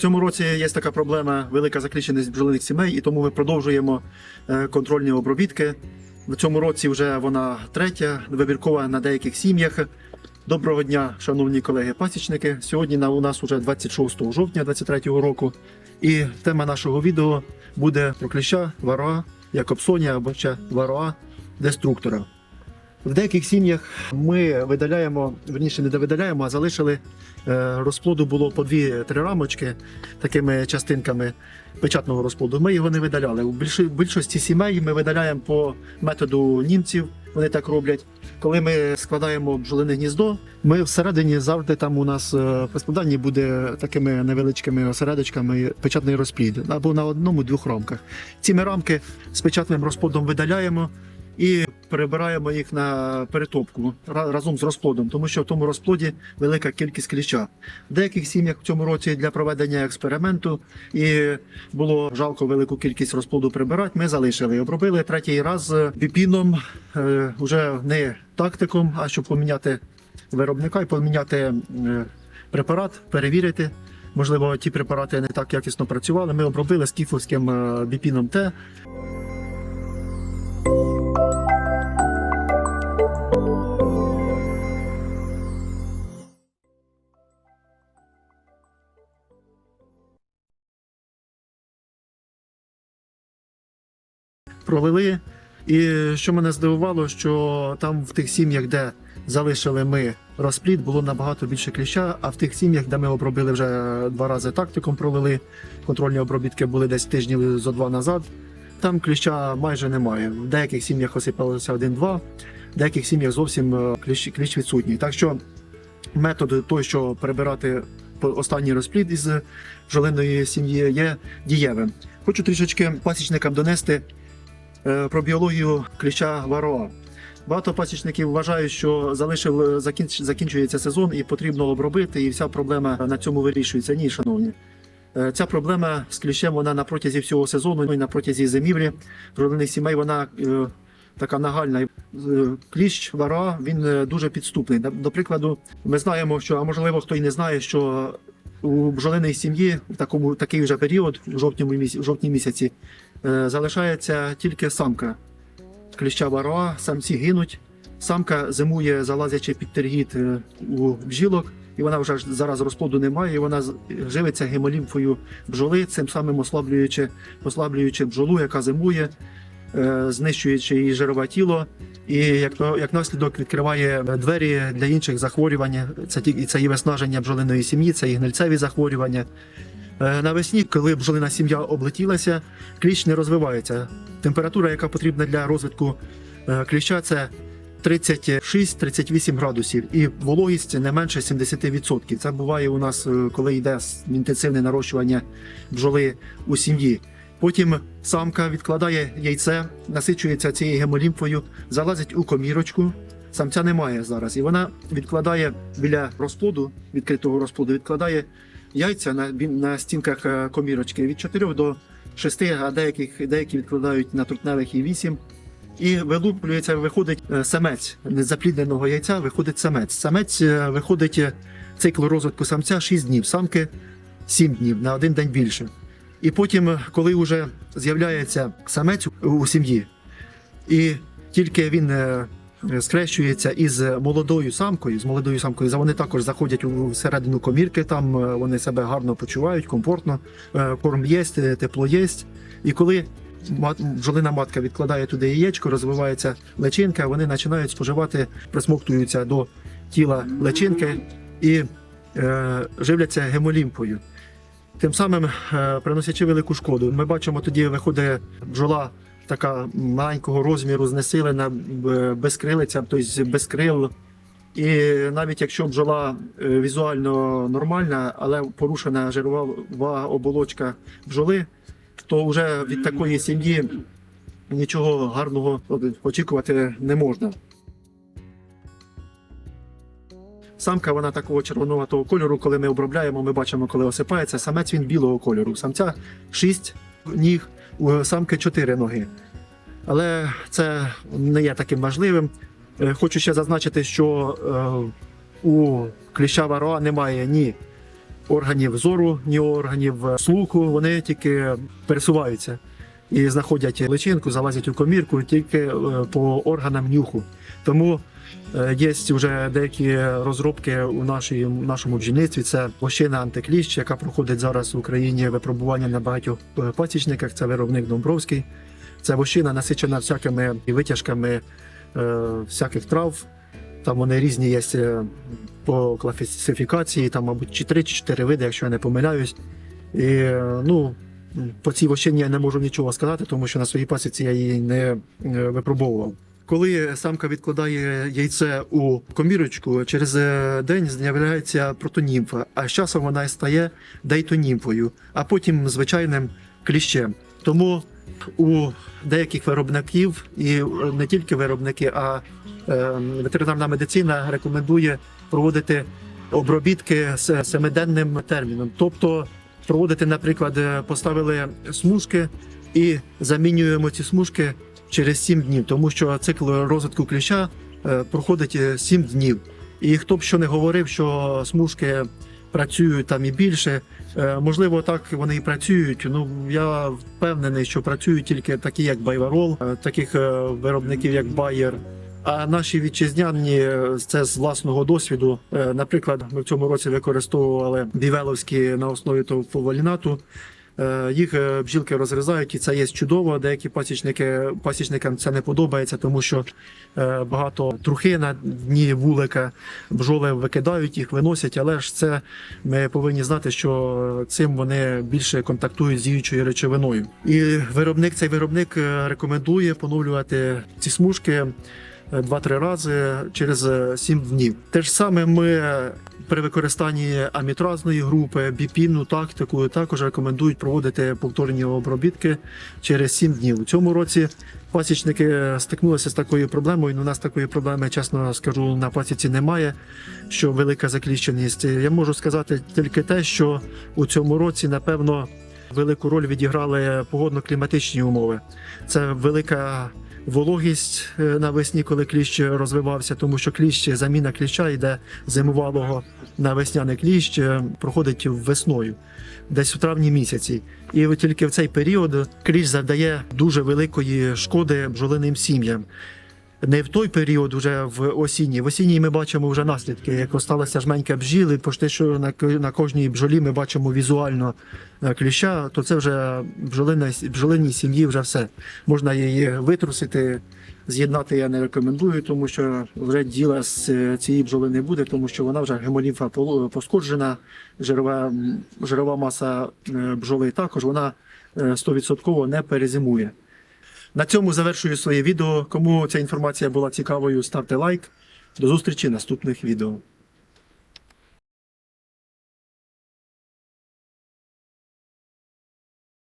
В цьому році є така проблема велика закліщеність бджолиних сімей, і тому ми продовжуємо е, контрольні обробітки. В цьому році вже вона третя, вибіркова на деяких сім'ях. Доброго дня, шановні колеги-пасічники. Сьогодні у нас вже 26 жовтня 2023 року. І тема нашого відео буде про кліща, вароа, Якобсоня або ще вароа деструктора. В деяких сім'ях ми видаляємо, верніше не видаляємо, а залишили е, розплоду було по дві-три рамочки такими частинками печатного розплоду. Ми його не видаляли. У більшості сімей ми видаляємо по методу німців. Вони так роблять. Коли ми складаємо бджолине гніздо, ми всередині завжди там у нас е, при складанні буде такими невеличкими осередочками печатний розплід або на одному-двох рамках. Ці ми рамки з печатним розплодом видаляємо і перебираємо їх на перетопку разом з розплодом, тому що в тому розплоді велика кількість кліща. В деяких сім'ях в цьому році для проведення експерименту і було жалко велику кількість розплоду прибирати. Ми залишили, обробили третій раз біпіном, е, вже не тактиком, а щоб поміняти виробника і поміняти е, препарат, перевірити. Можливо, ті препарати не так якісно працювали. Ми обробили скіфовським е, біпіном Т. пролили. І що мене здивувало, що там в тих сім'ях, де залишили ми розплід, було набагато більше кліща, а в тих сім'ях, де ми обробили вже два рази тактиком, пролили контрольні обробітки були десь тижнів зо два назад. Там кліща майже немає. В деяких сім'ях осипалося один-два, в деяких сім'ях зовсім е, кліщ, кліщ відсутній. Так що метод той, що прибирати останній розплід із бджолиної сім'ї, є дієвим. Хочу трішечки пасічникам донести про біологію кліща вароа. Багато пасічників вважають, що залишив е, закінчується сезон і потрібно обробити, і вся проблема на цьому вирішується. Ні, шановні. Е, Ця проблема з кліщем вона на протязі всього сезону ну і на протязі зимівлі родинних сімей вона е, така нагальна. Е, Кліщ вара він е, дуже підступний. До- прикладу, ми знаємо, що а можливо хто й не знає, що у бджолиної сім'ї в такому такий вже період, в місяці, в жовтні місяці, е, залишається тільки самка кліща вароа, самці гинуть. Самка зимує, залазячи під тергіт е, у бджілок, і вона вже зараз розплоду немає, і вона живиться гемолімфою бджоли, цим самим ослаблюючи, ослаблюючи бджолу, яка зимує, е, знищуючи її жирове тіло. І як, як наслідок відкриває двері для інших захворювань. Це ті- це і виснаження бджолиної сім'ї, це і гнильцеві захворювання. Е, Навесні, коли бджолина сім'я облетілася, кліщ не розвивається. Температура, яка потрібна для розвитку е, кліща, це 36-38 градусів, і вологість не менше 70%. Це буває у нас, е, коли йде інтенсивне нарощування бджоли у сім'ї. Потім самка відкладає яйце, насичується цією гемолімфою, залазить у комірочку. Самця немає зараз, і вона відкладає біля розплоду, відкритого розплоду, відкладає яйця на, на стінках е, комірочки від 4 до 6, а деяких, деякі відкладають на трутневих і 8. І вилуплюється, виходить е, самець незаплідненого яйця, виходить самець. Самець е, виходить цикл розвитку самця 6 днів, самки 7 днів, на один день більше. І потім, коли вже з'являється самець у- сім'ї, і тільки він скрещується із молодою самкою, з молодою самкою, вони також заходять у середину комірки, там е, вони себе гарно почувають, комфортно, е, корм є, тепло є. І коли бджолина матка відкладає туди яєчко, розвивається личинка, вони починають споживати, присмоктуються до тіла личинки і е, живляться гемолімфою. Тим самим е, приносячи велику шкоду. Ми бачимо, тоді виходить бджола така маленького розміру, знесилена, б- безкрилиця, тобто без крил. І навіть якщо бджола е, візуально нормальна, але порушена жирова оболочка бджоли, то вже від такої сім'ї нічого гарного очікувати не можна. Самка вона такого червонуватого кольору, коли ми обробляємо, ми бачимо, коли осипається. Самець він білого кольору. Самця 6 ніг, у самки 4 ноги. Але це не є таким важливим. Е, Хочу ще зазначити, що е, у кліща вароа немає ні органів зору, ні органів слуху. Вони тільки пересуваються і знаходять личинку, залазять у комірку тільки е, по органам нюху. Тому е, є вже деякі розробки у нашій, у нашому бджільництві. Це лощина антикліщ, яка проходить зараз в Україні випробування на багатьох е, пасічниках. Це виробник Домбровський. Це вощина насичена всякими витяжками е, всяких трав. Там вони різні є е, по класифікації, там, мабуть, чи три чи чотири види, якщо я не помиляюсь. І е, ну, по цій вощині я не можу нічого сказати, тому що на своїй пасіці я її не е, випробовував. Коли самка відкладає яйце у комірочку, через е, день з'являється протонімфа, а з часом вона стає дейтонімфою, а потім звичайним кліщем. Тому у деяких виробників, і е, не тільки виробники, а е, ветеринарна медицина рекомендує проводити обробітки з семиденним терміном. Тобто проводити, наприклад, поставили смужки і замінюємо ці смужки через 7 днів, тому що цикл розвитку кліща е, проходить е, 7 днів. І хто б що не говорив, що смужки працюють там і більше, е, можливо, так вони і працюють. Ну я впевнений, що працюють тільки такі, як Байварол, е, таких е, виробників, як Bayer. А наші вітчизняні е, це з власного досвіду. Е, Наприклад, ми в цьому році використовували бівеловські на основі того фовалінату. Е, Їх е, бджілки розрізають, і це є чудово. Деякі пасічники пасічникам це не подобається, тому що е, багато трухи на дні вулика, бджоли викидають їх, виносять. Але ж це ми повинні знати, що цим вони більше контактують з діючою речовиною. І виробник цей виробник рекомендує поновлювати ці смужки. Е, Два-три рази через е, 7 днів. Те ж саме ми при використанні амітразної групи, біпінну тактику також рекомендують проводити повторні обробітки через 7 днів. У цьому році пасічники стикнулися з такою проблемою. Ну, У нас такої проблеми, чесно скажу, на пасіці немає. Що велика закліщеність. Я можу сказати тільки те, що у цьому році, напевно, велику роль відіграли погодно-кліматичні умови. Це велика вологість е, навесні, коли кліщ розвивався, тому що кліщ, заміна кліща йде зимувалого на весняний кліщ, е, проходить весною, десь у травні місяці. І тільки в цей період кліщ завдає дуже великої шкоди бджолиним сім'ям. Не в той період, вже в осінній. В осінній ми бачимо вже наслідки. Як осталася жменька бджіл, і почти що на, на кожній бджолі ми бачимо візуально е, кліща, то це вже бджолина, бджолиній сім'ї вже все. Можна її витрусити, з'єднати я не рекомендую, тому що вже діла з е, цієї бджоли не буде, тому що вона вже гемолімфа полу- пошкоджена, жирова, жирова маса е, бджоли також вона е, 100% не перезимує. На цьому завершую своє відео. Кому ця інформація була цікавою, ставте лайк. До зустрічі в наступних відео.